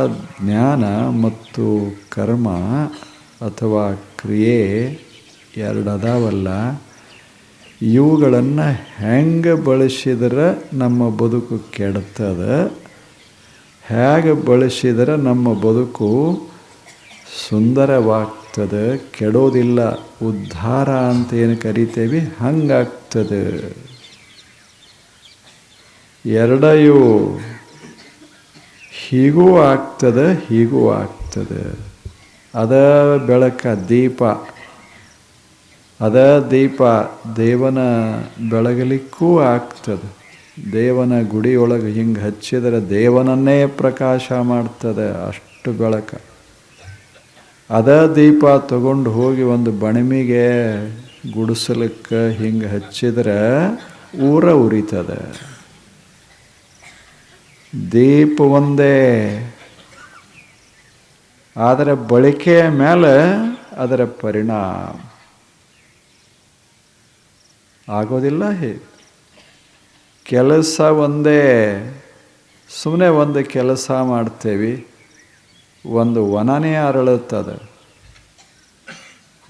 ಜ್ಞಾನ ಮತ್ತು ಕರ್ಮ ಅಥವಾ ಕ್ರಿಯೆ ಎರಡು ಅದಾವಲ್ಲ ಇವುಗಳನ್ನು ಹೆಂಗೆ ಬಳಸಿದ್ರೆ ನಮ್ಮ ಬದುಕು ಕೆಡ್ತದ ಹೇಗೆ ಬಳಸಿದರೆ ನಮ್ಮ ಬದುಕು ಸುಂದರವಾಗ್ತದೆ? ಕೆಡೋದಿಲ್ಲ, ಉದ್ಧಾರ ಅಂತ ಏನು ಕರಿತೇವೆ? ಹಂಗಾಗ್ತದೆ. ಎರಡೆಯೂ ಹೀಗೂ ಆಗ್ತದೆ ಹೀಗೂ ಆಗ್ತದೆ. ಅದ ಬೆಳಕ ದೀಪ. ಅದ ದೀಪ ದೇವನ ಬೆಳಗಲಿಕ್ಕೂ ಆಗ್ತದೆ. ದೇವನ ಗುಡಿಯೊಳಗೆ ಹಿಂಗೆ ಹಚ್ಚಿದರೆ ದೇವನನ್ನೇ ಪ್ರಕಾಶ ಮಾಡ್ತದೆ ಅಷ್ಟು ಬೆಳಕ. ಅದ ದೀಪ ತಗೊಂಡು ಹೋಗಿ ಒಂದು ಬಣಮಿಗೆ ಗುಡಿಸಲಿಕ್ಕೆ ಹಿಂಗೆ ಹಚ್ಚಿದ್ರೆ ಊರ ಉರಿತದೆ. ದೀಪ ಒಂದೇ. ಆದರೆ ಬಳಕೆಯ ಮೇಲೆ ಅದರ ಪರಿಣಾಮ. ಆಗೋದಿಲ್ಲ ಹೇ. ಕೆಲಸ ಒಂದೇ. ಸುಮ್ಮನೆ ಒಂದು ಕೆಲಸ ಮಾಡ್ತೇವೆ. ಒಂದು ವನನೇ ಅರಳುತ್ತದೆ.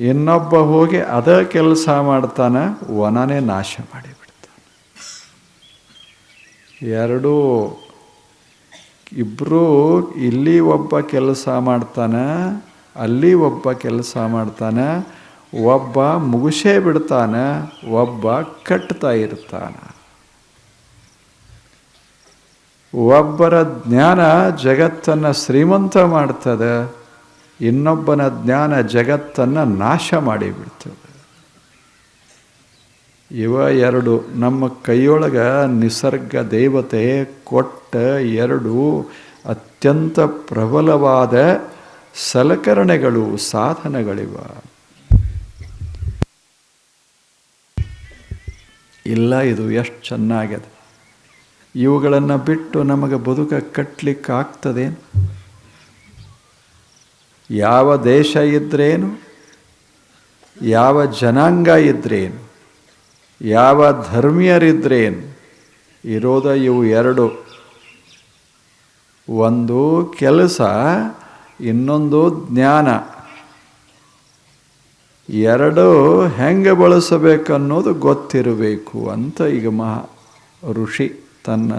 ಇನ್ನೊಬ್ಬ ಹೋಗಿ ಅದೇ ಕೆಲಸ ಮಾಡ್ತಾನೆ, ವನನೇ ನಾಶ ಮಾಡಿಬಿಡ್ತಾನೆ. ಎರಡೂ ಇಬ್ಬರು ಇಲ್ಲಿ ಒಬ್ಬ ಕೆಲಸ ಮಾಡ್ತಾನೆ, ಅಲ್ಲಿ ಒಬ್ಬ ಕೆಲಸ ಮಾಡ್ತಾನೆ, ಒಬ್ಬ ಮುಗಿಸೇ ಬಿಡ್ತಾನೆ, ಒಬ್ಬ ಕಟ್ತಾ ಇರ್ತಾನೆ. ಒಬ್ಬರ ಜ್ಞಾನ ಜಗತ್ತನ್ನು ಶ್ರೀಮಂತ ಮಾಡ್ತದೆ, ಇನ್ನೊಬ್ಬನ ಜ್ಞಾನ ಜಗತ್ತನ್ನು ನಾಶ ಮಾಡಿಬಿಡ್ತದೆ. ಇವ ಎರಡು. ನಮ್ಮ ಕೈಯೊಳಗ ನಿಸರ್ಗ ದೇವತೆ ಕೊಟ್ಟ ಎರಡು ಅತ್ಯಂತ ಪ್ರಬಲವಾದ ಸಲಕರಣೆಗಳು, ಸಾಧನಗಳಿವ. ಇಲ್ಲ, ಇದು ಎಷ್ಟು ಚೆನ್ನಾಗಿದೆ ಇವುಗಳನ್ನು ಬಿಟ್ಟು ನಮಗೆ ಬದುಕ ಕಟ್ಟಲಿಕ್ಕೆ ಆಗ್ತದೇನು ಯಾವ ದೇಶ ಇದ್ರೇನು? ಯಾವ ಜನಾಂಗ ಇದ್ರೇನು? ಯಾವ ಧರ್ಮೀಯರಿದ್ರೇನು? ಇರೋದ ಇವು ಎರಡು. ಒಂದು ಕೆಲಸ, ಇನ್ನೊಂದು ಜ್ಞಾನ. ಎರಡು ಹೆಂಗೆ ಬಳಸಬೇಕನ್ನೋದು ಗೊತ್ತಿರಬೇಕು ಅಂತ ಈಗ ಮಹಾ ಋಷಿ ತನ್ನ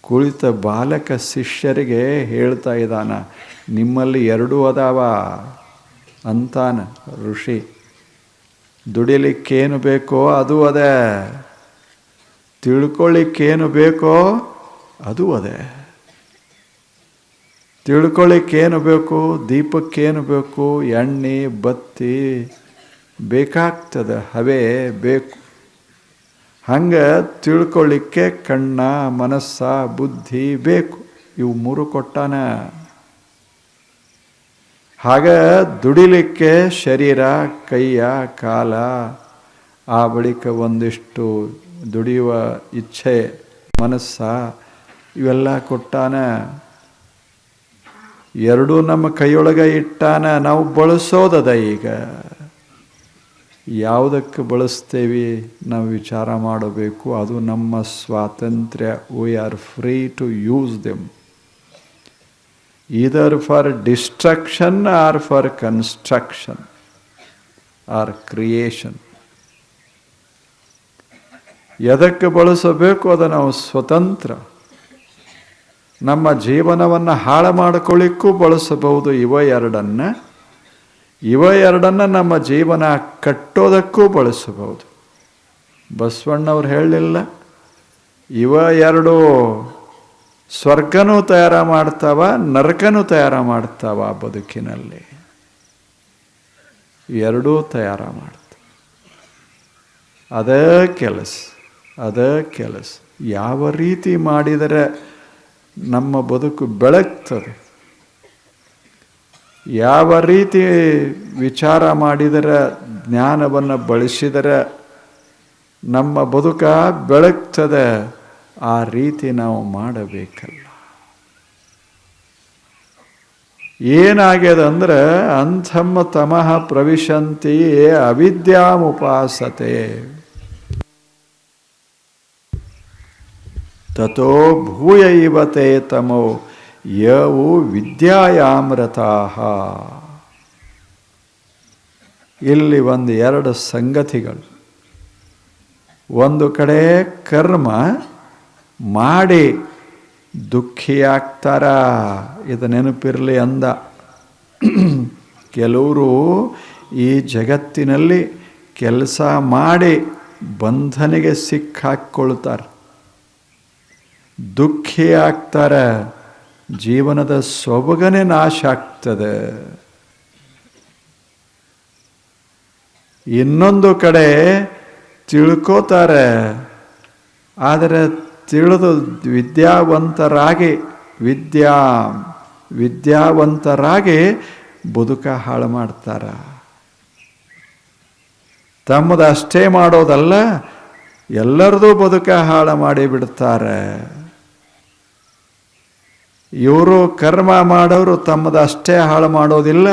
ಕುಳಿತ ಬಾಲಕ ಶಿಷ್ಯರಿಗೆ ಹೇಳ್ತಾ ಇದ್ದಾನ, ನಿಮ್ಮಲ್ಲಿ ಎರಡೂ ಅದಾವ? ಅಂತಾನ ಋಷಿ. ದುಡಿಲಿಕ್ಕೇನು ಬೇಕೋ ಅದು ಅದೇ. ತಿಳ್ಕೊಳ್ಳಿಕ್ಕೇನು ಬೇಕೋ ಅದು ಅದೇ. ತಿಳ್ಕೊಳ್ಳಿಕ್ಕೇನು ಬೇಕು, ದೀಪಕ್ಕೇನು ಬೇಕು, ಎಣ್ಣೆ, ಬತ್ತಿ, ಬೇಕಾಗ್ತದೆ, ಹವೆ ಬೇಕು. ಹಂಗೆ ತಿಳ್ಕೊಳ್ಳಿಕ್ಕೆ ಕಣ್ಣ, ಮನಸ್ಸ, ಬುದ್ಧಿ ಬೇಕು. ಇವು ಮೂರು ಕೊಟ್ಟಾನ. ಹಾಗ ದುಡಿಲಿಕ್ಕೆ ಶರೀರ, ಕೈಯ, ಕಾಲ, ಆ ಬಳಿಕ ಒಂದಿಷ್ಟು ದುಡಿಯುವ ಇಚ್ಛೆ, ಮನಸ್ಸ, ಇವೆಲ್ಲ ಕೊಟ್ಟಾನ. ಎರಡೂ ನಮ್ಮ ಕೈಯೊಳಗೆ ಇಟ್ಟಾನ. ನಾವು ಬಳಸೋದದ ಈಗ. ಯಾವುದಕ್ಕೆ ಬಳಸ್ತೇವೆ ನಾವು ವಿಚಾರ ಮಾಡಬೇಕು. ಅದು ನಮ್ಮ ಸ್ವಾತಂತ್ರ್ಯ. We are free to use them either for destruction or for construction or creation. ಎದಕ್ಕೆ ಬಳಸಬೇಕು? ಅದು ನಾವು ಸ್ವತಂತ್ರ. ನಮ್ಮ ಜೀವನವನ್ನು ಹಾಳು ಮಾಡಿಕೊಳ್ಳಿಕ್ಕೂ ಬಳಸಬಹುದು ಇವ ಎರಡನ್ನು. ಇವ ಎರಡನ್ನು ನಮ್ಮ ಜೀವನ ಕಟ್ಟೋದಕ್ಕೂ ಬಳಸಬಹುದು. ಬಸವಣ್ಣವ್ರು ಹೇಳಲಿಲ್ಲ, ಇವ ಎರಡು ಸ್ವರ್ಗನೂ ತಯಾರ ಮಾಡ್ತಾವ, ನರಕನೂ ತಯಾರ ಮಾಡ್ತಾವ ಬದುಕಿನಲ್ಲಿ. ಎರಡೂ ತಯಾರ ಮಾಡ್ತಾವ. ಅದೇ ಕೆಲಸ ಅದೇ ಕೆಲಸ. ಯಾವ ರೀತಿ ಮಾಡಿದರೆ ನಮ್ಮ ಬದುಕು ಬೆಳಗ್ತದೆ? ಯಾವ ರೀತಿ ವಿಚಾರ ಮಾಡಿದರೆ, ಜ್ಞಾನವನ್ನು ಬಳಸಿದರೆ ನಮ್ಮ ಬದುಕ ಬೆಳಗ್ತದೆ? ಆ ರೀತಿ ನಾವು ಮಾಡಬೇಕಲ್ಲ. ಏನಾಗ್ಯದ ಅಂದ್ರೆ ಅಂಥಮ್ಮ ತಮಃ ಪ್ರವಿಶಂತಿ ಅವಿದ್ಯಾಮುಪಾಸತೆ. ತಥೋ ಭೂಯ ಇವತೆ ತಮೋ ಯವು ವಿದ್ಯಾಯಾಮ್ರತಾ ಇಲ್ಲಿ ಒಂದು ಎರಡು ಸಂಗತಿಗಳು. ಒಂದು ಕಡೆ ಕರ್ಮ ಮಾಡಿ ದುಃಖಿಯಾಗ್ತಾರ ಇದು ನೆನಪಿರಲಿ ಅಂದ. ಕೆಲವರು ಈ ಜಗತ್ತಿನಲ್ಲಿ ಕೆಲಸ ಮಾಡಿ ಬಂಧನಿಗೆ ಸಿಕ್ಕಾಕ್ಕೊಳ್ತಾರೆ ದುಃಖಿ ಆಗ್ತಾರೆ. ಜೀವನದ ಸೊಬಗನೆ ನಾಶ ಆಗ್ತದೆ. ಇನ್ನೊಂದು ಕಡೆ ತಿಳ್ಕೋತಾರೆ. ಆದರೆ ತಿಳಿದು ವಿದ್ಯಾವಂತರಾಗಿ, ವಿದ್ಯಾ, ವಿದ್ಯಾವಂತರಾಗಿ ಬದುಕ ಹಾಳು ಮಾಡ್ತಾರ. ತಮ್ಮದು ಅಷ್ಟೇ ಮಾಡೋದಲ್ಲ, ಎಲ್ಲರದು ಬದುಕ ಹಾಳು ಮಾಡಿ ಬಿಡ್ತಾರೆ. ಇವರು ಕರ್ಮ ಮಾಡೋರು ತಮ್ಮದು ಅಷ್ಟೇ ಹಾಳು ಮಾಡೋದಿಲ್ಲ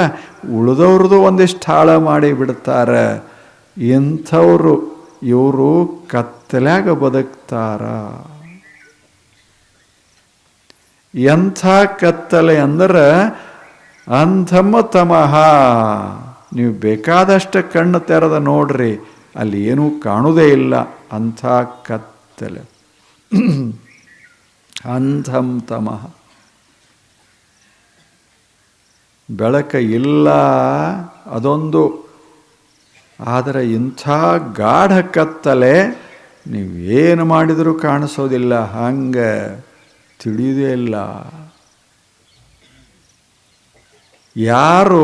ಉಳಿದವ್ರದ್ದು ಒಂದಿಷ್ಟು ಹಾಳು ಮಾಡಿ ಬಿಡ್ತಾರೆ. ಇಂಥವ್ರು ಇವರು ಕತ್ತಲಾಗ ಬದುಕ್ತಾರ. ಎಂಥ ಕತ್ತಲೆ ಅಂದ್ರೆ ಅಂಧಮ್ಮ ತಮಹ. ನೀವು ಬೇಕಾದಷ್ಟು ಕಣ್ಣು ತೆರೆದ ನೋಡ್ರಿ, ಅಲ್ಲಿ ಏನೂ ಕಾಣುವುದೇ ಇಲ್ಲ. ಅಂಥ ಕತ್ತಲೆ. ಅಂಧಂ ತಮಃ ಬೆಳಕ ಇಲ್ಲ ಅದೊಂದು. ಆದರೆ ಇಂಥ ಗಾಢ ಕತ್ತಲೆ ನೀವು ಏನು ಮಾಡಿದರೂ ಕಾಣಿಸೋದಿಲ್ಲ. ಹಂಗೆ. ತಿಳಿಯೋದೇ ಇಲ್ಲ. ಯಾರು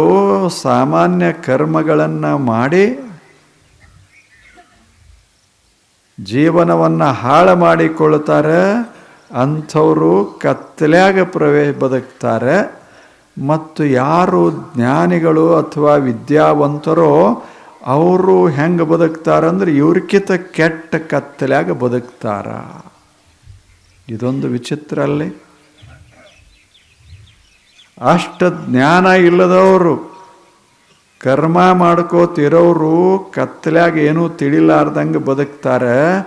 ಸಾಮಾನ್ಯ ಕರ್ಮಗಳನ್ನು ಮಾಡಿ ಜೀವನವನ್ನು ಹಾಳು ಮಾಡಿಕೊಳ್ತಾರೆ, ಅಂಥವರು ಕತ್ತಲೆಯಾಗ ಪ್ರವೇಶ ಬದುಕ್ತಾರೆ. ಮತ್ತು ಯಾರು ಜ್ಞಾನಿಗಳು ಅಥವಾ ವಿದ್ಯಾವಂತರೋ ಅವರು ಹೆಂಗೆ ಬದುಕ್ತಾರಂದ್ರೆ ಇವ್ರಕ್ಕಿಂತ ಕೆಟ್ಟ ಕತ್ತಲೆಯಾಗ ಬದುಕ್ತಾರ. ಇದೊಂದು ವಿಚಿತ್ರ ಅಲ್ಲಿ. ಅಷ್ಟ ಜ್ಞಾನ ಇಲ್ಲದವರು, ಕರ್ಮ ಮಾಡ್ಕೋತಿರೋರು ಕತ್ತಲಾಗ ಏನೂ ತಿಳಿಲಾರ್ದಂಗೆ ಬದುಕ್ತಾರೆ.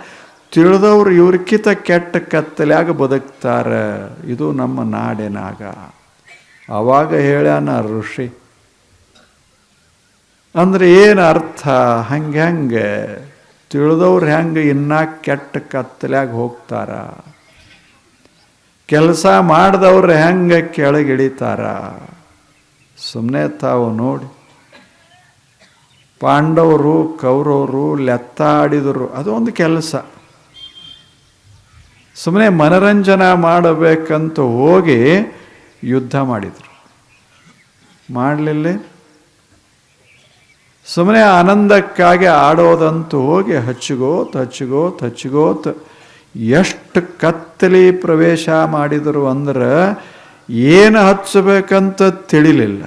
ತಿಳಿದವ್ರು ಇವ್ರಕ್ಕಿಂತ ಕೆಟ್ಟ ಕತ್ತಲಾಗ ಬದುಕ್ತಾರೆ. ಇದು ನಮ್ಮ ನಾಡಿನಾಗ. ಆವಾಗ ಹೇಳ್ಯಾನ ಋಷಿ. ಅಂದ್ರೆ ಏನು ಅರ್ಥ? ಹಂಗೆ ಹೆಂಗೆ. ತಿಳಿದವ್ರು ಹೆಂಗೆ ಇನ್ನೂ ಕೆಟ್ಟ ಕತ್ತಲಾಗ ಹೋಗ್ತಾರ? ಕೆಲಸ ಮಾಡಿದವ್ರು ಹೆಂಗೆ ಕೆಳಗಿಳಿತಾರ? ಸುಮ್ಮನೆ ತಾವು ನೋಡಿ. ಪಾಂಡವರು, ಕೌರವರು, ಲೆತ್ತಾಡಿದರು ಅದೊಂದು ಕೆಲಸ. ಸುಮ್ಮನೆ ಮನರಂಜನ ಮಾಡಬೇಕಂತ ಹೋಗಿ ಯುದ್ಧ ಮಾಡಿದರು. ಮಾಡಲಿಲ್ಲ? ಸುಮ್ಮನೆ ಆನಂದಕ್ಕಾಗಿ ಆಡೋದಂತೂ ಹೋಗಿ ಹಚ್ಚಿಗೋತ್ ಹಚ್ಚಿಗೋತ್ ಹಚ್ಚಿಗೋತ್. ಎಷ್ಟು ಕತ್ತಲಿ ಪ್ರವೇಶ ಮಾಡಿದರು ಅಂದ್ರೆ ಏನು ಹಚ್ಚಬೇಕಂತ ತಿಳಿಲಿಲ್ಲ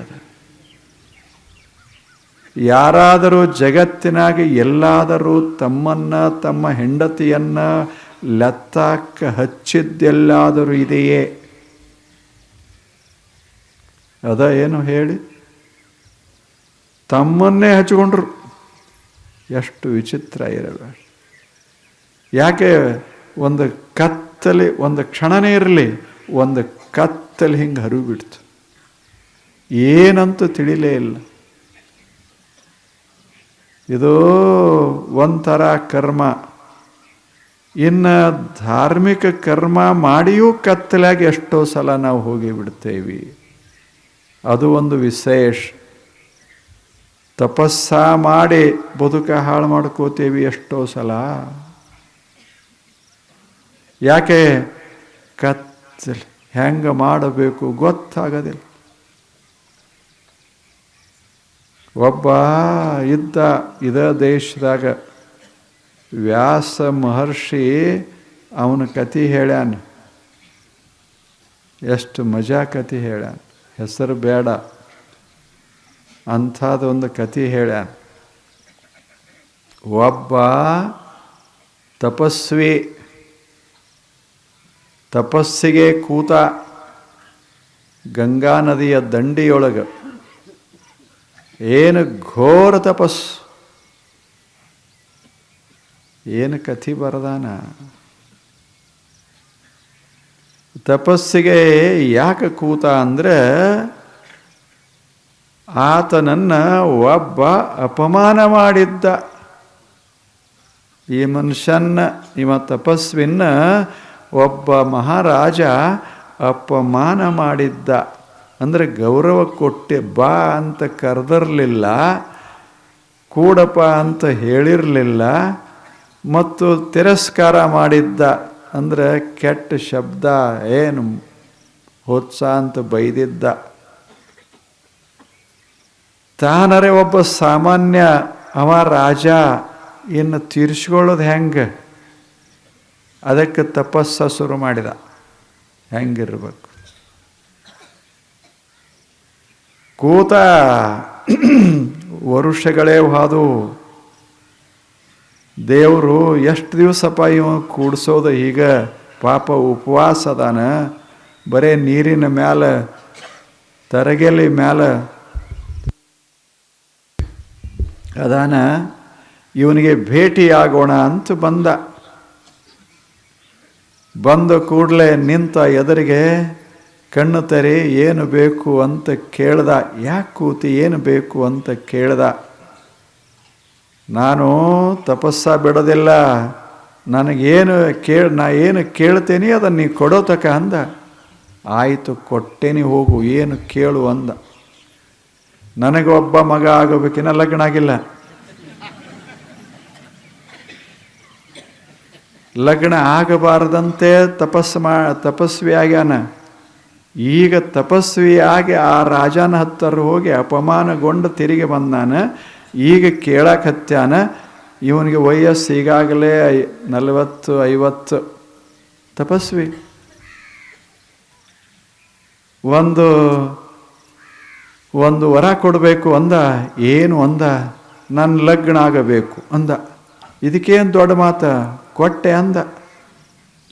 ಯಾರಾದರೂ ಜಗತ್ತಿನಾಗ ಎಲ್ಲಾದರೂ ತಮ್ಮನ್ನ, ತಮ್ಮ ಹೆಂಡತಿಯನ್ನ ಲೆತ್ತಾಕ ಹಚ್ಚಿದ್ದೆಲ್ಲಾದರೂ ಇದೆಯೇ? ಅದ ಏನು ಹೇಳಿ? ತಮ್ಮನ್ನೇ ಹಚ್ಕೊಂಡ್ರು ಎಷ್ಟು ವಿಚಿತ್ರ ಇರಬೇಡ ಯಾಕೆ ಒಂದು ಕತ್ತಲೆ, ಒಂದು ಕ್ಷಣನೇ ಇರಲಿ, ಒಂದು ಕತ್ತಲೆ ಹಿಂಗೆ ಹರಿಬಿಡ್ತು ಏನಂತೂ ತಿಳಿಲೇ ಇಲ್ಲ. ಇದು ಒಂಥರ ಕರ್ಮ. ಇನ್ನು ಧಾರ್ಮಿಕ ಕರ್ಮ ಮಾಡಿಯೂ ಕತ್ತಲಾಗಿ ಎಷ್ಟೋ ಸಲ ನಾವು ಹೋಗಿ ಬಿಡ್ತೇವೆ. ಅದು ಒಂದು ವಿಶೇಷ. ತಪಸ್ಸ ಮಾಡಿ ಬದುಕ ಹಾಳು ಮಾಡ್ಕೋತೇವಿ ಎಷ್ಟೋ ಸಲ. ಯಾಕೆ ಕತ್ತಲೆ ಹೆಂಗೆ ಮಾಡಬೇಕು ಗೊತ್ತಾಗೋದಿಲ್ಲ. ಒಬ್ಬ ಇದ್ದ ಇದ ದೇಶದಾಗ ವ್ಯಾಸ ಮಹರ್ಷಿ ಅವನ ಕತಿ ಹೇಳ್ಯಾನ. ಎಷ್ಟು ಮಜಾ ಕತಿ ಹೇಳ್ಯಾನ. ಹೆಸರು ಬೇಡ. ಅಂಥದ್ದೊಂದು ಕತಿ ಹೇಳ್ಯಾನ. ಒಬ್ಬ ತಪಸ್ವಿ ತಪಸ್ಸಿಗೆ ಕೂತ ಗಂಗಾ ನದಿಯ ದಂಡಿಯೊಳಗೆ ಏನು ಘೋರ ತಪಸ್ಸು. ಏನು ಕಥಿ ಬರದಾನ. ತಪಸ್ಸಿಗೆ ಯಾಕೆ ಕೂತ ಅಂದರೆ ಆತನನ್ನು ಒಬ್ಬ ಅಪಮಾನ ಮಾಡಿದ್ದ. ಈ ಮನುಷ್ಯನ ಇವ ತಪಸ್ವಿನ ಒಬ್ಬ ಮಹಾರಾಜ ಅಪಮಾನ ಮಾಡಿದ್ದ, ಅಂದರೆ ಗೌರವ ಕೊಟ್ಟೆ, ಬಾ ಅಂತ ಕರೆದಿರಲಿಲ್ಲ, ಕೂಡಪ್ಪ ಅಂತ ಹೇಳಿರಲಿಲ್ಲ, ಮತ್ತು ತಿರಸ್ಕಾರ ಮಾಡಿದ್ದ, ಅಂದರೆ ಕೆಟ್ಟ ಶಬ್ದ, ಏನು ಹೊತ್ಸ ಅಂತ ಬೈದಿದ್ದ. ತಾನರೆ ಒಬ್ಬ ಸಾಮಾನ್ಯ ಅವ ರಾಜ, ಇನ್ನು ತೀರಿಸ್ಕೊಳ್ಳೋದು ಹೆಂಗೆ? ಅದಕ್ಕೆ ತಪಸ್ಸ ಶುರು ಮಾಡಿದ. ಹೆಂಗಿರ್ಬೇಕು? ಕೂತ ವರುಷಗಳೇ ಹಾದು ದೇವರು ಎಷ್ಟು ದಿವಸಪ್ಪ ಇವ ಕೂಡಿಸೋದು ಈಗ? ಪಾಪ ಉಪವಾಸ ಅದಾನ. ಬರೇ ನೀರಿನ ಮ್ಯಾಲ, ತರಗೆಲಿ ಮ್ಯಾಲ ಅದಾನ. ಇವನಿಗೆ ಭೇಟಿಯಾಗೋಣ ಅಂತ ಬಂದ. ಬಂದ ಕೂಡಲೇ ನಿಂತ ಎದುರಿಗೆ ಕಣ್ಣು ತೆರೆ, ಏನು ಬೇಕು ಅಂತ ಕೇಳ್ದ? ಯಾಕೆ ಕೂತಿ ಏನು ಬೇಕು ಅಂತ ಕೇಳ್ದ? ನಾನು ತಪಸ್ಸ ಬಿಡೋದಿಲ್ಲ. ನನಗೇನು ಕೇಳ, ನಾ ಏನು ಕೇಳ್ತೇನೆ ಅದನ್ನು ನೀ ಕೊಡೋತಕ ಅಂದ. ಆಯಿತು, ಕೊಟ್ಟೇನಿ, ಹೋಗು, ಏನು ಕೇಳು ಅಂದ. ನನಗೆ ಒಬ್ಬ ಮಗ ಆಗಬೇಕಿನ ಲಗ್ನ ಆಗಿಲ್ಲ. ಲಗ್ನ ಆಗಬಾರದಂತೆ ತಪಸ್ಸು ಮಾ ತಪಸ್ವಿ ಆಗ್ಯಾನ ಈಗ ತಪಸ್ವಿಯಾಗಿ ಆ ರಾಜನ ಹತ್ತರ ಹೋಗಿ ಅಪಮಾನಗೊಂಡು ತಿರುಗಿ ಬಂದಾನ. ಈಗ ಕೇಳಕತ್ಯಾನ ಇವನಿಗೆ ವಯಸ್ಸು ಈಗಾಗಲೇ ಐ, ನಲವತ್ತು, ಐವತ್ತು. ತಪಸ್ವಿ. ಒಂದು ಒಂದು ವರ ಕೊಡಬೇಕು ಅಂದ. ಏನು ಅಂದ? ನನ್ನ ಲಗ್ನ ಆಗಬೇಕು ಅಂದ. ಇದಕ್ಕೇನು ದೊಡ್ಡ ಮಾತ? ಕೊಟ್ಟೆ ಅಂದ.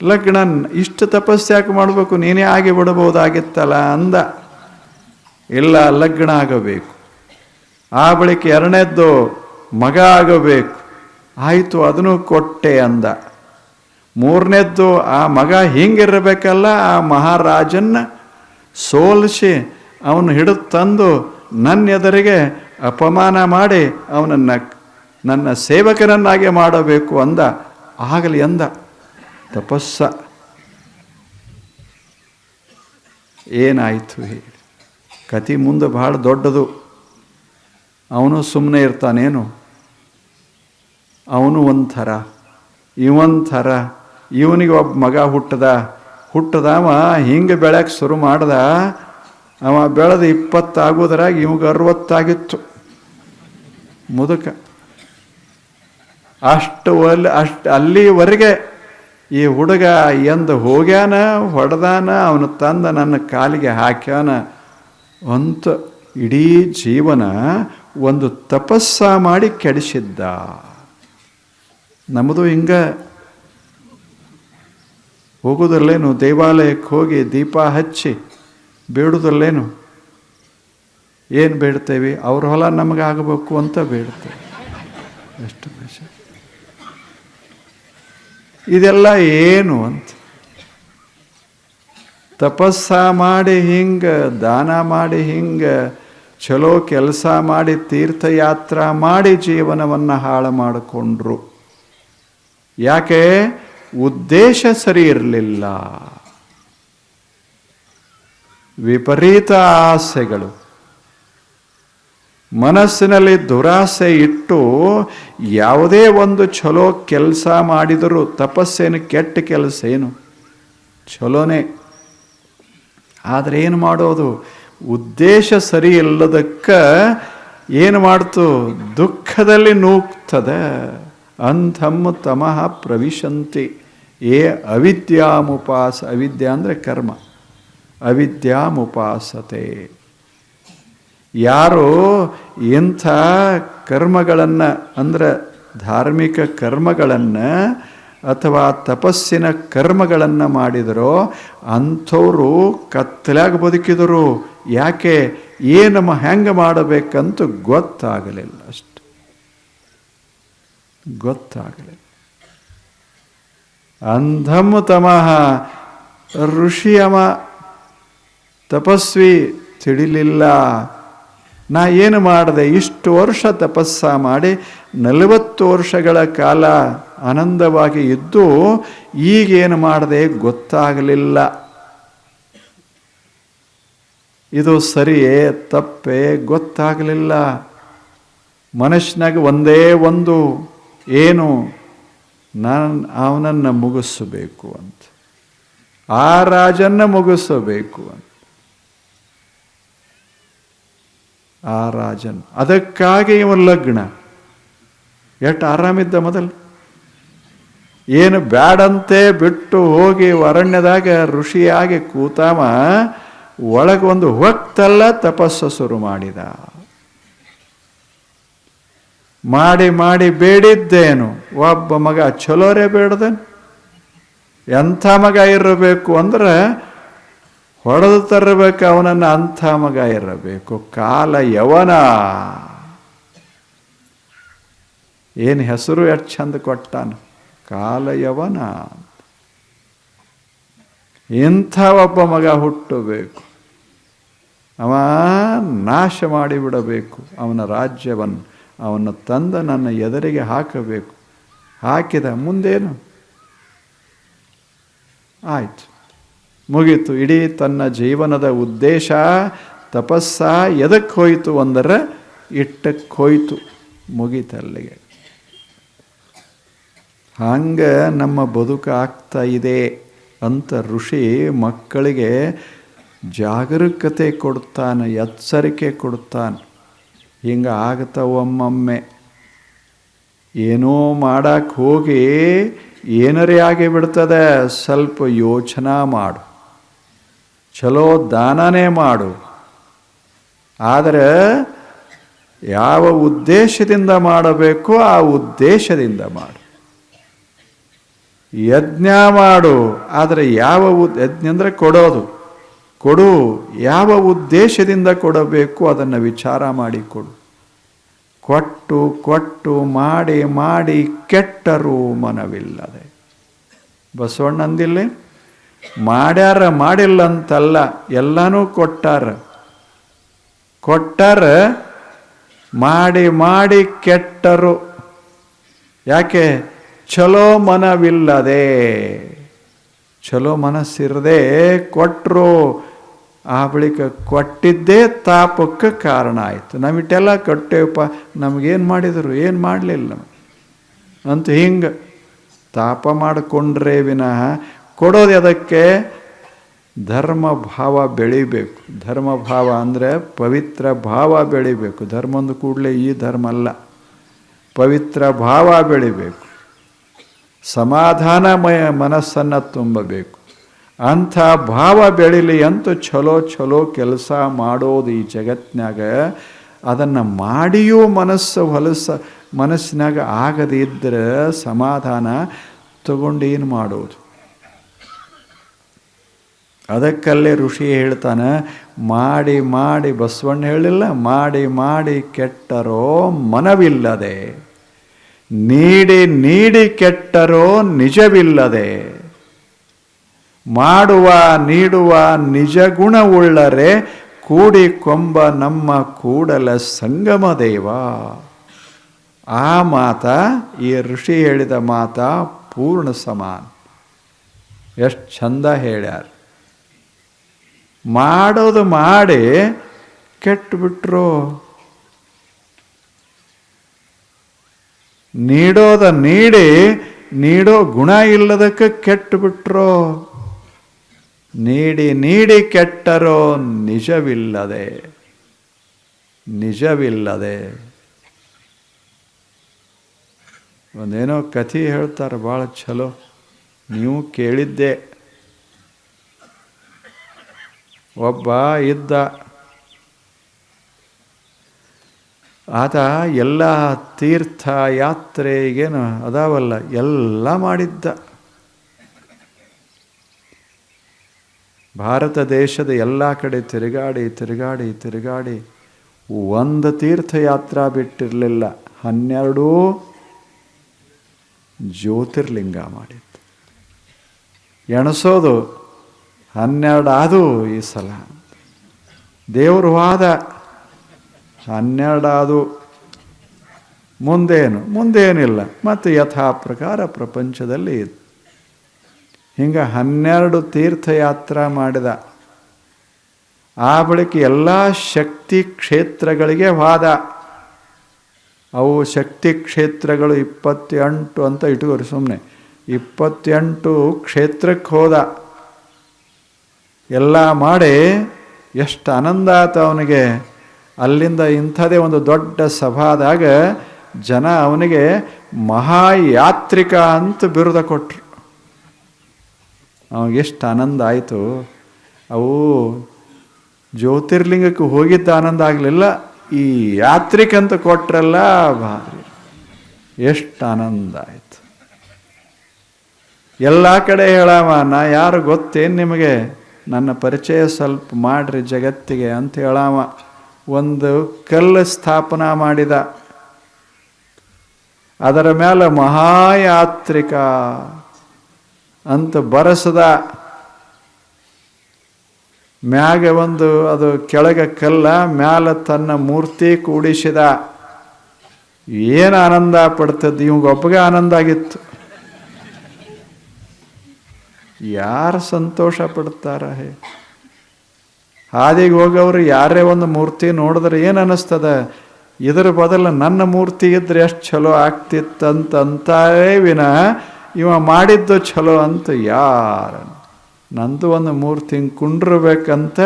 ಲಗ್ನನ್ ಇಷ್ಟು ತಪಸ್ಸು ಯಾಕೆ ಮಾಡಬೇಕು? ನೀನೇ ಆಗಿ ಬಿಡಬಹುದಾಗಿತ್ತಲ್ಲ ಅಂದ. ಇಲ್ಲ, ಲಗ್ನ ಆಗಬೇಕು. ಆ ಬಳಿಕ ಎರಡನೇದ್ದು ಮಗ ಆಗಬೇಕು. ಆಯಿತು, ಅದನ್ನು ಕೊಟ್ಟೆ ಅಂದ. ಮೂರನೇದ್ದು, ಆ ಮಗ ಹಿಂಗಿರಬೇಕಲ್ಲ, ಆ ಮಹಾರಾಜನ್ನ ಸೋಲಿಸಿ ಅವನು ಹಿಡಿದು ತಂದು ನನ್ನ ಎದುರಿಗೆ ಅಪಮಾನ ಮಾಡಿ ಅವನನ್ನು, ನನ್ನ ಸೇವಕನನ್ನಾಗಿ ಮಾಡಬೇಕು ಅಂದ. ಆಗಲಿ ಅಂದ. ತಪಸ್ಸ. ಏನಾಯಿತು ಹೇಳಿ ಕತಿ ಮುಂದೆ ಬಹಳ ದೊಡ್ಡದು. ಅವನು ಸುಮ್ಮನೆ ಇರ್ತಾನೇನು? ಅವನು ಒಂಥರ, ಇವೊಂಥರ. ಇವನಿಗೆ ಒಬ್ಬ ಮಗ ಹುಟ್ಟದ. ಹುಟ್ಟದವ ಹಿಂಗೆ ಬೆಳೆಯಕ್ಕೆ ಶುರು ಮಾಡ್ದ. ಅವ ಬೆಳೆದು ಇಪ್ಪತ್ತಾಗೋದ್ರಾಗ ಇವಾಗ ಅರವತ್ತಾಗಿತ್ತು. ಮುದುಕ. ಅಷ್ಟು ಅಲ್ಲಿ ಅಷ್ಟು ಅಲ್ಲಿವರೆಗೆ ಈ ಹುಡುಗ ಎಂದು ಹೋಗ್ಯಾನ, ಹೊಡೆದಾನ, ಅವನು ತಂದ ನನ್ನ ಕಾಲಿಗೆ ಹಾಕ್ಯಾನ ಅಂತ ಇಡೀ ಜೀವನ ಒಂದು ತಪಸ್ಸ ಮಾಡಿ ಕೆಡಿಸಿದ್ದ. ನಮ್ಮದು ಹಿಂಗ ಹೋಗೋದಲ್ಲೇನು ದೇವಾಲಯಕ್ಕೆ ಹೋಗಿ ದೀಪ ಹಚ್ಚಿ ಬೇಡುದಲ್ಲೇನು ಏನು ಬೇಡ್ತೇವೆ? ಅವ್ರ ಹೊಲ ನಮಗಾಗಬೇಕು ಅಂತ ಬೇಡ್ತೇವೆ. ಎಷ್ಟು ವಿಷ ಇದೆಲ್ಲ ಏನು ಅಂತ. ತಪಸ್ಸ ಮಾಡಿ ಹಿಂಗೆ, ದಾನ ಮಾಡಿ ಹಿಂಗೆ, ಚಲೋ ಕೆಲಸ ಮಾಡಿ ತೀರ್ಥಯಾತ್ರ ಮಾಡಿ ಜೀವನವನ್ನು ಹಾಳು ಮಾಡಿಕೊಂಡ್ರು. ಯಾಕೆ? ಉದ್ದೇಶ ಸರಿ ಇರಲಿಲ್ಲ. ವಿಪರೀತ ಆಸೆಗಳು. ಮನಸ್ಸಿನಲ್ಲಿ ದುರಾಸೆ ಇಟ್ಟು ಯಾವುದೇ ಒಂದು ಚಲೋ ಕೆಲಸ ಮಾಡಿದರೂ ತಪಸ್ಸೇನು ಕೆಟ್ಟ ಕೆಲಸ ಏನು? ಚಲೋನೇ ಆದರೆ ಏನು ಮಾಡೋದು? ಉದ್ದೇಶ ಸರಿ ಇಲ್ಲದಕ್ಕೆ ಏನು ಮಾಡ್ತು? ದುಃಖದಲ್ಲಿ ನೂಕ್ತದೆ ಅಂಥಮ್ಮ ತಮಃ ಪ್ರವಿಶಂತಿ. ಏ ಅವಿದ್ಯಾಮುಪಾಸ, ಅವಿದ್ಯಾ ಅಂದರೆ ಕರ್ಮ. ಅವಿದ್ಯಾಮುಪಾಸತೆ. ಯಾರು ಇಂಥ ಕರ್ಮಗಳನ್ನು, ಅಂದರೆ ಧಾರ್ಮಿಕ ಕರ್ಮಗಳನ್ನು ಅಥವಾ ತಪಸ್ಸಿನ ಕರ್ಮಗಳನ್ನು ಮಾಡಿದರೋ, ಅಂಥವರು ಕತ್ತಲಾಗಿ ಬದುಕಿದರು. ಯಾಕೆ? ಏನು ಹೆಂಗೆ ಮಾಡಬೇಕಂತ ಗೊತ್ತಾಗಲಿಲ್ಲ ಅಷ್ಟು. ಗೊತ್ತಾಗಲಿಲ್ಲ. ಅಂಧಮ್ ತಮಃ ಋಷಿಯಮ ತಪಸ್ವಿ ತಿಳಿಲಿಲ್ಲ. ನಾ ಏನು ಮಾಡಿದೆ ಇಷ್ಟು ವರ್ಷ ತಪಸ್ಸ ಮಾಡಿ ನಲವತ್ತು ವರ್ಷಗಳ ಕಾಲ ಆನಂದವಾಗಿ ಇದ್ದು ಈಗೇನು ಮಾಡಿದೆ ಗೊತ್ತಾಗಲಿಲ್ಲ. ಇದು ಸರಿಯೇ, ತಪ್ಪೇ ಗೊತ್ತಾಗಲಿಲ್ಲ. ಮನುಷ್ಯನಾಗ ಒಂದೇ ಒಂದು ಏನು, ನಾನು ಅವನನ್ನು ಮುಗಿಸಬೇಕು ಅಂತ. ಆ ರಾಜನ್ನು ಮುಗಿಸಬೇಕು ಅಂತ. ಆ ರಾಜನ್. ಅದಕ್ಕಾಗಿ ಇವನ್ ಲಗ್ನ. ಎಷ್ಟು ಆರಾಮಿದ್ದ ಮೊದಲು? ಏನು ಬ್ಯಾಡಂತೆ ಬಿಟ್ಟು ಹೋಗಿ ಅರಣ್ಯದಾಗ ಋಷಿಯಾಗಿ ಕೂತಾಮ ಒಳಗೊಂದು ಹೊಕ್ತಲ್ಲ ತಪಸ್ಸು ಶುರು ಮಾಡಿದ. ಮಾಡಿ ಮಾಡಿ ಬೇಡಿದ್ದೇನು. ಒಬ್ಬ ಮಗ ಚಲೋರೇ ಬೇಡದನು? ಎಂಥ ಮಗ ಇರಬೇಕು ಅಂದ್ರೆ ಹೊಡೆದು ತರಬೇಕು, ಅವನನ್ನು ಅಂಥ ಮಗ ಇರಬೇಕು. ಕಾಲ ಯವನ. ಏನು ಹೆಸರು ಎಷ್ಟು ಚಂದ ಕೊಟ್ಟಾನ? ಕಾಲ ಯವನ. ಇಂಥ ಒಬ್ಬ ಮಗ ಹುಟ್ಟಬೇಕು. ಅವ ನಾಶ ಮಾಡಿಬಿಡಬೇಕು. ಅವನ ರಾಜ್ಯವನ್ನು, ಅವನ ತಂದ ನನ್ನ ಎದುರಿಗೆ ಹಾಕಬೇಕು? ಹಾಕಿದ ಮುಂದೇನು? ಆಯ್ತು. ಮುಗೀತು. ಇಡೀ ತನ್ನ ಜೀವನದ ಉದ್ದೇಶ ತಪಸ್ಸ ಎದಕ್ಕೆ ಹೋಯಿತು ಅಂದರೆ ಇಟ್ಟಕ್ಕೆ ಹೋಯಿತು. ಮುಗೀತಲ್ಲಿಗೆ ಹಂಗೆ ನಮ್ಮ ಬದುಕು ಆಗ್ತಾ ಇದೆ ಅಂತ ಋಷಿ ಮಕ್ಕಳಿಗೆ ಜಾಗರೂಕತೆ ಕೊಡ್ತಾನೆ, ಎಚ್ಚರಿಕೆ ಕೊಡ್ತಾನೆ. ಹಿಂಗೆ ಆಗ್ತಾ ಒಮ್ಮೊಮ್ಮೆ. ಏನೋ ಮಾಡಕ್ಕೆ ಹೋಗಿ ಏನರೇ ಆಗಿಬಿಡ್ತದೆ, ಸ್ವಲ್ಪ ಯೋಚನಾ ಮಾಡು. ಚಲೋ ದಾನನೇ ಮಾಡು. ಆದರೆ ಯಾವ ಉದ್ದೇಶದಿಂದ ಮಾಡಬೇಕು ಆ ಉದ್ದೇಶದಿಂದ ಮಾಡು. ಯಜ್ಞ ಮಾಡು, ಆದರೆ ಯಾವ ಯಜ್ಞ ಅಂದರೆ ಕೊಡೋದು. ಕೊಡು, ಯಾವ ಉದ್ದೇಶದಿಂದ ಕೊಡಬೇಕು ಅದನ್ನು ವಿಚಾರ ಮಾಡಿ ಕೊಡು. ಕೊಟ್ಟು ಕೊಟ್ಟು, ಮಾಡಿ ಮಾಡಿ ಕೆಟ್ಟರು ಮನವಿಲ್ಲದೆ. ಬಸವಣ್ಣ ಅಂದಿಲ್ಲ ಮಾಡ್ಯಾರ ಮಾಡಿಲ್ಲ ಅಂತಲ್ಲ ಎಲ್ಲನೂ ಕೊಟ್ಟಾರ. ಕೊಟ್ಟಾರ, ಮಾಡಿ ಮಾಡಿ ಕೆಟ್ಟರು. ಯಾಕೆ? ಚಲೋ ಮನವಿಲ್ಲದೆ. ಚಲೋ ಮನಸ್ಸಿರದೆ ಕೊಟ್ಟರು ಆ ಬಳಿಕ ಕೊಟ್ಟಿದ್ದೇ ತಾಪಕ್ಕೆ ಕಾರಣ ಆಯಿತು. ನಮಿಟ್ಟೆಲ್ಲ ಕೊಟ್ಟೇವಪ್ಪ ನಮಗೇನು ಮಾಡಿದರು? ಏನು ಮಾಡಲಿಲ್ಲ ಅಂತ ಹಿಂಗೆ ತಾಪ ಮಾಡಿಕೊಂಡ್ರೆ ವಿನಃ ಕೊಡೋದು ಅದಕ್ಕೆ ಧರ್ಮ ಭಾವ ಬೆಳಿಬೇಕು. ಧರ್ಮ ಭಾವ ಅಂದರೆ ಪವಿತ್ರ ಭಾವ ಬೆಳಿಬೇಕು. ಧರ್ಮ ಒಂದು ಕೂಡಲೇ ಈ ಧರ್ಮ ಅಲ್ಲ. ಪವಿತ್ರ ಭಾವ ಬೆಳಿಬೇಕು. ಸಮಾಧಾನಮಯ ಮನಸ್ಸನ್ನು ತುಂಬಬೇಕು. ಅಂಥ ಭಾವ ಬೆಳಿಲಿ ಅಂತ ಚಲೋ ಚಲೋ ಕೆಲಸ ಮಾಡೋದು ಈ ಜಗತ್ತಿನಾಗ ಅದನ್ನು ಮಾಡಿಯೂ ಮನಸ್ಸು ಹೊಲಸ, ಮನಸ್ಸಿನಾಗ ಆಗದಿದ್ದರೆ ಸಮಾಧಾನ ತಗೊಂಡು ಏನು ಮಾಡೋದು? ಅದಕ್ಕಲ್ಲೇ ಋಷಿ ಹೇಳ್ತಾನೆ, ಮಾಡಿ ಮಾಡಿ, ಬಸವಣ್ಣ ಹೇಳಿಲ್ಲ, ಮಾಡಿ ಮಾಡಿ ಕೆಟ್ಟರೋ ಮನವಿಲ್ಲದೆ, ನೀಡಿ ನೀಡಿ ಕೆಟ್ಟರೋ ನಿಜವಿಲ್ಲದೆ, ಮಾಡುವ, ನೀಡುವ ನಿಜ ಗುಣವುಳ್ಳರೆ, ಕೂಡಿ ಕೊಂಬ ನಮ್ಮ ಕೂಡಲ ಸಂಗಮ ದೇವ. ಆ ಮಾತ, ಈ ಋಷಿ ಹೇಳಿದ ಮಾತ ಪೂರ್ಣ ಸಮಾನ. ಎಷ್ಟು ಚಂದ ಹೇಳ್ಯಾರ. ಮಾಡೋದು ಮಾಡಿ ಕೆಟ್ಟು ಕೆಟ್ಟುಬಿಟ್ರು. ನೀಡೋದ ನೀಡಿ, ನೀಡೋ ಗುಣ ಇಲ್ಲದಕ್ಕೆ ಕೆಟ್ಟು ಕೆಟ್ಟುಬಿಟ್ರು. ನೀಡಿ ನೀಡಿ ಕೆಟ್ಟರೋ ನಿಜವಿಲ್ಲದೆ ನಿಜವಿಲ್ಲದೆ. ಒಂದೇನೋ ಕಥೆ ಹೇಳ್ತಾರೆ, ಭಾಳ ಚಲೋ ನೀವು ಕೇಳಿದ್ದೆ. ಒಬ್ಬ ಇದ್ದ ಆತ ಎಲ್ಲ ತೀರ್ಥ ಯಾತ್ರೆ ಏನು ಅದಾವಲ್ಲ, ಎಲ್ಲ ಮಾಡಿದ್ದ. ಭಾರತ ದೇಶದ ಎಲ್ಲ ಕಡೆ ತಿರುಗಾಡಿ ತಿರುಗಾಡಿ ತಿರುಗಾಡಿ ಒಂದು ತೀರ್ಥಯಾತ್ರ ಬಿಟ್ಟಿರಲಿಲ್ಲ, ಹನ್ನೆರಡೂ ಜ್ಯೋತಿರ್ಲಿಂಗ ಮಾಡಿತ್ತು ಎಣಸೋದು ಹನ್ನೆರಡು ಈ ಸಲ. ದೇವರು ವಾದ ಹನ್ನೆರಡು ಆದು. ಮುಂದೇನು? ಮುಂದೇನಿಲ್ಲ. ಮತ್ತು ಯಥಾ ಪ್ರಕಾರ ಪ್ರಪಂಚದಲ್ಲಿ ಹಿಂಗೆ ಹನ್ನೆರಡು ತೀರ್ಥಯಾತ್ರ ಮಾಡಿದ. ಆ ಬಳಿಕ ಎಲ್ಲ ಶಕ್ತಿ ಕ್ಷೇತ್ರಗಳಿಗೆ ವಾದ. ಅವು ಶಕ್ತಿ ಕ್ಷೇತ್ರಗಳು ಇಪ್ಪತ್ತೆಂಟು ಅಂತ ಇಟ್ಕೋರಿ ಸುಮ್ಮನೆ ಇಪ್ಪತ್ತೆಂಟು ಕ್ಷೇತ್ರಕ್ಕೆ ಹೋದ. ಎಲ್ಲ ಮಾಡಿ ಎಷ್ಟು ಆನಂದ ಆತ ಅವನಿಗೆ. ಅಲ್ಲಿಂದ ಇಂಥದೇ ಒಂದು ದೊಡ್ಡ ಸಭಾದಾಗ ಜನ ಅವನಿಗೆ ಮಹಾಯಾತ್ರಿಕ ಅಂತ ಬಿರುದ ಕೊಟ್ಟರು ಅವನಿಗೆಷ್ಟು ಆನಂದ ಆಯಿತು. ಅವು ಜ್ಯೋತಿರ್ಲಿಂಗಕ್ಕೆ ಹೋಗಿದ್ದ ಆನಂದ ಆಗಲಿಲ್ಲ. ಈ ಯಾತ್ರಿಕ ಅಂತ ಕೊಟ್ರಲ್ಲ ಭಾರಿ. ಎಷ್ಟು ಆನಂದ ಆಯಿತು. ಎಲ್ಲ ಕಡೆ ಹೇಳವ, ನಾ ಯಾರು ಗೊತ್ತೇನು ನಿಮಗೆ? ನನ್ನ ಪರಿಚಯ ಸ್ವಲ್ಪ ಮಾಡ್ರಿ ಜಗತ್ತಿಗೆ ಅಂತ ಹೇಳಾವ. ಒಂದು ಕಲ್ಲು ಸ್ಥಾಪನಾ ಮಾಡಿದ. ಅದರ ಮೇಲೆ ಮಹಾಯಾತ್ರಿಕ ಅಂತ ಬರಸದ. ಮ್ಯಾಗ ಒಂದು ಅದು ಕೆಳಗೆ ಕಲ್ಲ, ಮ್ಯಾಲ ತನ್ನ ಮೂರ್ತಿ ಕೂಡಿಸಿದ. ಏನು ಆನಂದ ಪಡ್ತದ್ದು ಇವಂಗೊಬ್ಬಗೆ ಆನಂದ ಆಗಿತ್ತು. ಯಾರು ಸಂತೋಷ ಪಡ್ತಾರ ಹೇ? ಹಾದಿಗೆ ಹೋಗೋರು ಯಾರೇ ಒಂದು ಮೂರ್ತಿ ನೋಡಿದ್ರೆ ಏನು ಅನ್ನಿಸ್ತದ ಇದರ ಬದಲು ನನ್ನ ಮೂರ್ತಿ ಇದ್ರೆ ಎಷ್ಟು ಚಲೋ ಆಗ್ತಿತ್ತಂತಂತಾರೆ ವಿನ, ಇವ ಮಾಡಿದ್ದು ಚಲೋ ಅಂತ ಯಾರು ನಂದು ಒಂದು ಮೂರ್ತಿ ಹಿಂಗೆ ಕುಂಡ್ರಬೇಕಂತ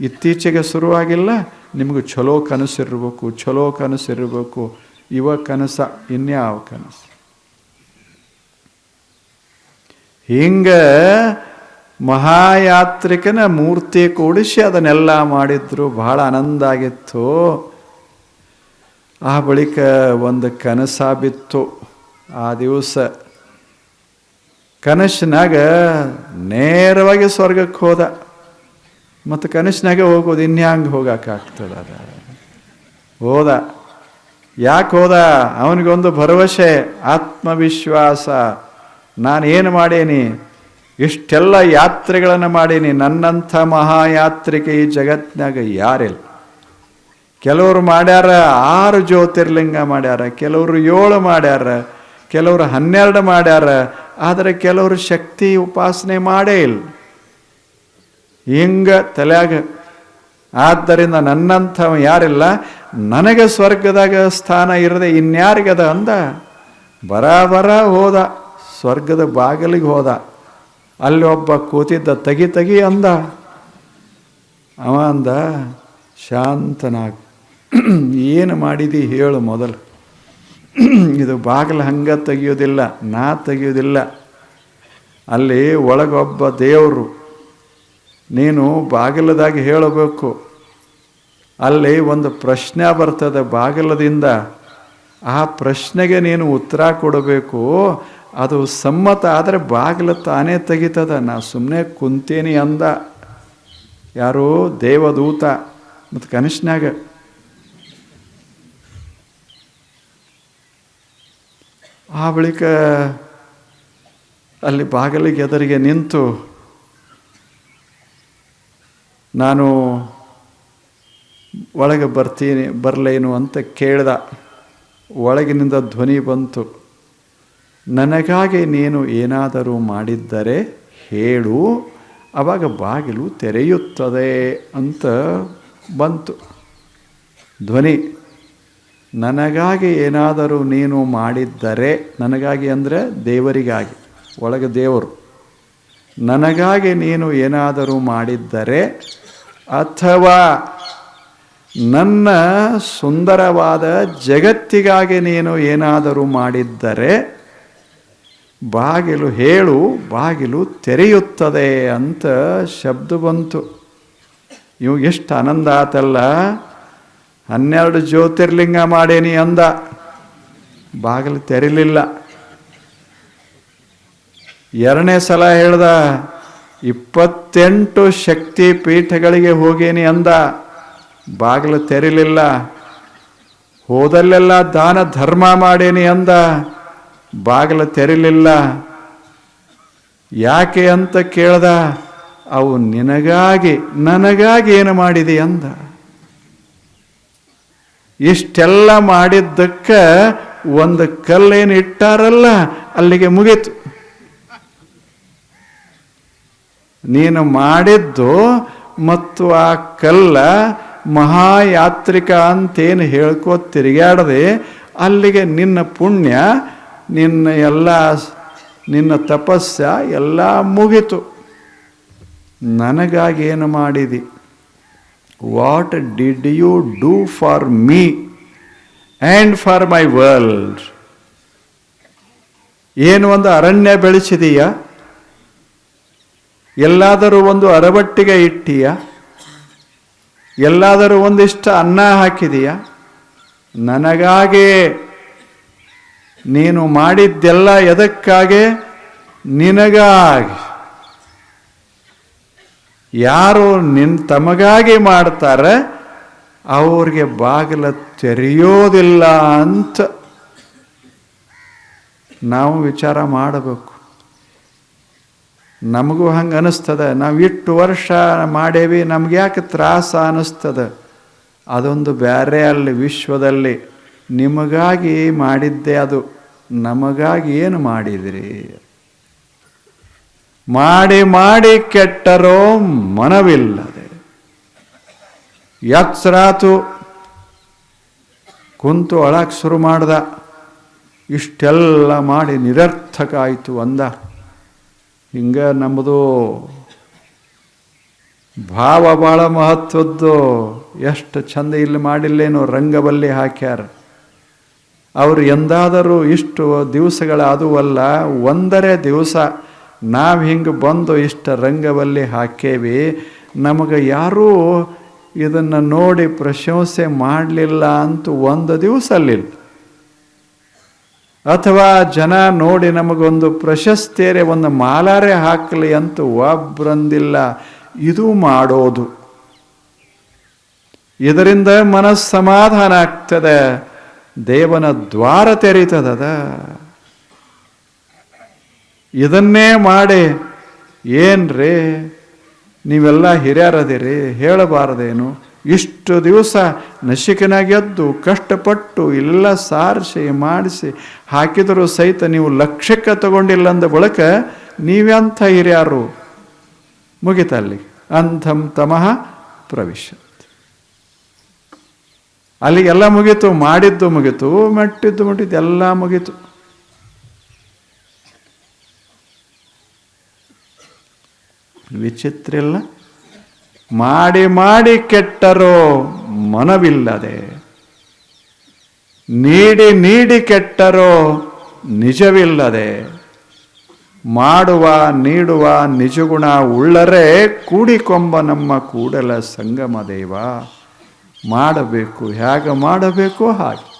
ಇತ್ತೀಚೆಗೆ ಶುರುವಾಗಿಲ್ಲ. ನಿಮಗೆ ಚಲೋ ಕನಸಿರಬೇಕು ಚಲೋ ಕನಸಿರಬೇಕು. ಇವ ಕನಸ, ಇನ್ಯಾವ ಕನಸು? ಹಿಂಗೆ ಮಹಾಯಾತ್ರಿಕನ ಮೂರ್ತಿ ಕೂಡಿಸಿ ಅದನ್ನೆಲ್ಲ ಮಾಡಿದ್ರು, ಬಹಳ ಆನಂದ ಆಗಿತ್ತು. ಆ ಬಳಿಕ ಒಂದು ಕನಸ ಬಿತ್ತು. ಆ ದಿವಸ ಕನಸಿನಾಗ ನೇರವಾಗಿ ಸ್ವರ್ಗಕ್ಕೆ ಹೋದ. ಮತ್ತು ಕನಸಿನಾಗ ಹೋಗೋದು, ಇನ್ಯಾಂಗೆ ಹೋಗಕ್ಕಾಗ್ತದ ಹೋದ. ಯಾಕೆ ಹೋದ? ಅವನಿಗೊಂದು ಭರವಸೆ, ಆತ್ಮವಿಶ್ವಾಸ. ನಾನು ಏನು ಮಾಡೇನಿ? ಇಷ್ಟೆಲ್ಲ ಯಾತ್ರೆಗಳನ್ನು ಮಾಡೀನಿ. ನನ್ನಂಥ ಮಹಾಯಾತ್ರಿಕೆ ಈ ಜಗತ್ತಿನಾಗ ಯಾರಿಲ್ಲ. ಕೆಲವರು ಮಾಡ್ಯಾರ ಆರು ಜ್ಯೋತಿರ್ಲಿಂಗ ಮಾಡ್ಯಾರ, ಕೆಲವರು ಏಳು ಮಾಡ್ಯಾರ, ಕೆಲವರು ಹನ್ನೆರಡು ಮಾಡ್ಯಾರ, ಆದರೆ ಕೆಲವರು ಶಕ್ತಿ ಉಪಾಸನೆ ಮಾಡೇ ಇಲ್ಲ. ಹಿಂಗ ತಲೆಯಾಗ, ಆದ್ದರಿಂದ ನನ್ನಂಥ ಯಾರಿಲ್ಲ? ನನಗೆ ಸ್ವರ್ಗದಾಗ ಸ್ಥಾನ ಇರದೆ ಇನ್ಯಾರಿಗದ ಅಂದ? ಬರಾಬರ ಹೋದ. ಸ್ವರ್ಗದ ಬಾಗಿಲಿಗೆ ಹೋದ. ಅಲ್ಲಿ ಒಬ್ಬ ಕೂತಿದ್ದ, ತಗಿ ತಗಿ ಅಂದ. ಅವ ಅಂದ, ಶಾಂತನಾಗ, ಏನು ಮಾಡಿದಿ ಹೇಳು ಮೊದಲು. ಇದು ಬಾಗಿಲು ಹಂಗ ತೆಗಿಯೋದಿಲ್ಲ, ನಾ ತೆಗಿಯೋದಿಲ್ಲ. ಅಲ್ಲಿ ಒಳಗೊಬ್ಬ ದೇವರು, ನೀನು ಬಾಗಿಲದಾಗಿ ಹೇಳಬೇಕು. ಅಲ್ಲಿ ಒಂದು ಪ್ರಶ್ನೆ ಬರ್ತದೆ ಬಾಗಿಲದಿಂದ. ಆ ಪ್ರಶ್ನೆಗೆ ನೀನು ಉತ್ತರ ಕೊಡಬೇಕು. ಅದು ಸಮ್ಮತ ಆದರೆ ಬಾಗಿಲು ತಾನೇ ತೆಗಿತದ. ನಾ ಸುಮ್ಮನೆ ಕುಂತೀನಿ ಅಂದ. ಯಾರೋ ದೇವದೂತ ಮತ್ತು ಕನಿಷ್ಠನಾಗ. ಆ ಬಳಿಕ ಅಲ್ಲಿ ಬಾಗಿಲಿಗೆ ಎದುರಿಗೆ ನಿಂತು ನಾನು ಒಳಗೆ ಬರ್ತೀನಿ, ಬರಲೇನು ಅಂತ ಕೇಳ್ದ. ಒಳಗಿನಿಂದ ಧ್ವನಿ ಬಂತು. ನನಗಾಗಿ ನೀನು ಏನಾದರೂ ಮಾಡಿದ್ದರೆ ಹೇಳು ಆವಾಗ ಬಾಗಿಲು ತೆರೆಯುತ್ತದೆ ಅಂತ ಬಂತು. ಧ್ವನಿ, ನನಗಾಗಿ ಏನಾದರೂ ನೀನು ಮಾಡಿದ್ದರೆ, ನನಗಾಗಿ ಅಂದರೆ ದೇವರಿಗಾಗಿ, ಒಳಗೆ ದೇವರು. ನನಗಾಗಿ ನೀನು ಏನಾದರೂ ಮಾಡಿದ್ದರೆ, ಅಥವಾ ನನ್ನ ಸುಂದರವಾದ ಜಗತ್ತಿಗಾಗಿ ನೀನು ಏನಾದರೂ ಮಾಡಿದ್ದರೆ ಬಾಗಿಲು ಹೇಳು, ಬಾಗಿಲು ತೆರೆಯುತ್ತದೆ ಅಂತ ಶಬ್ದ ಬಂತು. ಇವು ಎಷ್ಟು ಆನಂದ ಆತಲ್ಲ. ಹನ್ನೆರಡು ಜ್ಯೋತಿರ್ಲಿಂಗ ಮಾಡೇನಿ ಅಂದ. ಬಾಗಿಲು ತೆರಿಲಿಲ್ಲ. ಎರಡನೇ ಸಲ ಹೇಳ್ದ, ಇಪ್ಪತ್ತೆಂಟು ಶಕ್ತಿ ಪೀಠಗಳಿಗೆ ಹೋಗೇನಿ ಅಂದ. ಬಾಗಿಲು ತೆರಿಲಿಲ್ಲ. ಹೋದಲ್ಲೆಲ್ಲ ದಾನ ಧರ್ಮ ಮಾಡೇನಿ ಅಂದ. ಬಾಗಿಲು ತೆರಿಲಿಲ್ಲ. ಯಾಕೆ ಅಂತ ಕೇಳ್ದ, ಅವು ನಿನಗಾಗಿ, ನನಗಾಗಿ ಏನು ಮಾಡಿದೆ ಅಂದ. ಇಷ್ಟೆಲ್ಲ ಮಾಡಿದ್ದಕ್ಕೆ ಒಂದು ಕಲ್ಲೇನು ಇಟ್ಟಾರಲ್ಲ, ಅಲ್ಲಿಗೆ ಮುಗೀತು. ನೀನು ಮಾಡಿದ್ದು ಮತ್ತು ಆ ಕಲ್ಲ ಮಹಾಯಾತ್ರಿಕ ಅಂತೇನು ಹೇಳ್ಕೋ ತಿರುಗಾಡದೆ ಅಲ್ಲಿಗೆ ನಿನ್ನ ಪುಣ್ಯ ನಿನ್ನ ಎಲ್ಲ ನಿನ್ನ ತಪಸ್ಸ ಎಲ್ಲ ಮುಗಿತು. ನನಗಾಗಿ ಏನು ಮಾಡಿದಿ? What did you do for me and for my world ಏನು ಒಂದು ಅರಣ್ಯ ಬೆಳೆಸಿದೀಯ? ಎಲ್ಲಾದರೂ ಒಂದು ಅರವಟ್ಟಿಗೆ ಇಟ್ಟೀಯ? ಎಲ್ಲಾದರೂ ಒಂದಿಷ್ಟು ಅನ್ನ ಹಾಕಿದೀಯ? ನನಗಾಗೆ ನೀನು ಮಾಡಿದ್ದೆಲ್ಲ ಎದಕ್ಕಾಗೆ? ನಿನಗಾಗಿ. ಯಾರು ನಿನ್ ತಮಗಾಗಿ ಮಾಡ್ತಾರೆ, ಅವ್ರಿಗೆ ಬಾಗಿಲ ತೆರೆಯೋದಿಲ್ಲ ಅಂತ ನಾವು ವಿಚಾರ ಮಾಡಬೇಕು. ನಮಗೂ ಹಂಗೆ ಅನಿಸ್ತದ. ನಾವು ಇಟ್ಟು ವರ್ಷ ಮಾಡೇವಿ ನಮ್ಗೆ ಯಾಕೆ ತ್ರಾಸ ಅನ್ನಿಸ್ತದೆ ಅದೊಂದು ಬೇರೆ ಅಲ್ಲಿ, ವಿಶ್ವದಲ್ಲಿ. ನಿಮಗಾಗಿ ಮಾಡಿದ್ದೆ ಅದು. ನಮಗಾಗಿ ಏನು ಮಾಡಿದಿರಿ? ಮಾಡಿ ಮಾಡಿ ಕೆಟ್ಟರೋ ಮನವಿಲ್ಲದೆ. ಯತ್ರಾತು ಕುಂತು ಅಳಕ್ಕೆ ಶುರು ಮಾಡ್ದ. ಇಷ್ಟೆಲ್ಲ ಮಾಡಿ ನಿರರ್ಥಕ ಆಯಿತು ಅಂದ. ಹಿಂಗೆ ನಮ್ಮದು ಭಾವ ಭಾಳ ಮಹತ್ವದ್ದು. ಎಷ್ಟು ಚಂದ ಇಲ್ಲಿ ಮಾಡಿಲ್ಲೇನೋ ರಂಗಬಲ್ಲಿ ಹಾಕ್ಯಾರ. ಅವರು ಎಂದಾದರೂ ಇಷ್ಟು ದಿವಸಗಳಾದುವಲ್ಲ, ಒಂದರೇ ದಿವಸ ನಾವು ಹಿಂಗೆ ಬಂದು ಇಷ್ಟ ರಂಗವಲ್ಲಿ ಹಾಕೇವಿ, ನಮಗೆ ಯಾರೂ ಇದನ್ನು ನೋಡಿ ಪ್ರಶಂಸೆ ಮಾಡಲಿಲ್ಲ ಅಂತ ಒಂದು ದಿವಸ ಅಲ್ಲಿಲ್ಲ ಅಥವಾ ಜನ ನೋಡಿ ನಮಗೊಂದು ಪ್ರಶಸ್ತಿಯರೇ ಒಂದು ಮಾಲಾರೆ ಹಾಕಲಿ ಅಂತ ಒಬ್ಬರಂದಿಲ್ಲ ಇದು ಮಾಡೋದು. ಇದರಿಂದ ಮನಸ್ಸಮಾಧಾನ ಆಗ್ತದೆ. ದೇವನ ದ್ವಾರ ತೆರೀತದದ. ಇದನ್ನೇ ಮಾಡಿ ಏನ್ರಿ, ನೀವೆಲ್ಲ ಹಿರಿಯರದಿರಿ, ಹೇಳಬಾರದೇನು? ಇಷ್ಟು ದಿವಸ ನಶಿಕನಾಗೆದ್ದು ಕಷ್ಟಪಟ್ಟು ಎಲ್ಲ ಸಾರಿಸಿ, ಮಾಡಿಸಿ, ಹಾಕಿದರೂ ಸಹಿತ ನೀವು ಲಕ್ಷ್ಯಕ್ಕೆ ತಗೊಂಡಿಲ್ಲ ಅಂದ ಬಳಿಕ ನೀವೆಂಥ ಹಿರಿಯರು ಮುಗಿತಲ್ಲಿ. ಅಂಥಂ ತಮಃ ಪ್ರವಿಶ ಅಲ್ಲಿಗೆಲ್ಲ ಮುಗೀತು, ಮಾಡಿದ್ದು ಮುಗೀತು, ಮೆಟ್ಟಿದ್ದು ಮುಟ್ಟಿದ್ದು ಎಲ್ಲ ಮುಗೀತು. ವಿಚಿತ್ರ ಇಲ್ಲ. ಮಾಡಿ ಮಾಡಿ ಕೆಟ್ಟರೋ ಮನವಿಲ್ಲದೆ, ನೀಡಿ ನೀಡಿ ಕೆಟ್ಟರೋ ನಿಜವಿಲ್ಲದೆ, ಮಾಡುವ ನೀಡುವ ನಿಜಗುಣ ಉಳ್ಳರೆ ಕೂಡಿಕೊಂಬ ನಮ್ಮ ಕೂಡಲ ಸಂಗಮ ದೇವ. ಮಾಡಬೇಕು. ಹೇಗೆ ಮಾಡಬೇಕು? ಹಾಗೆ.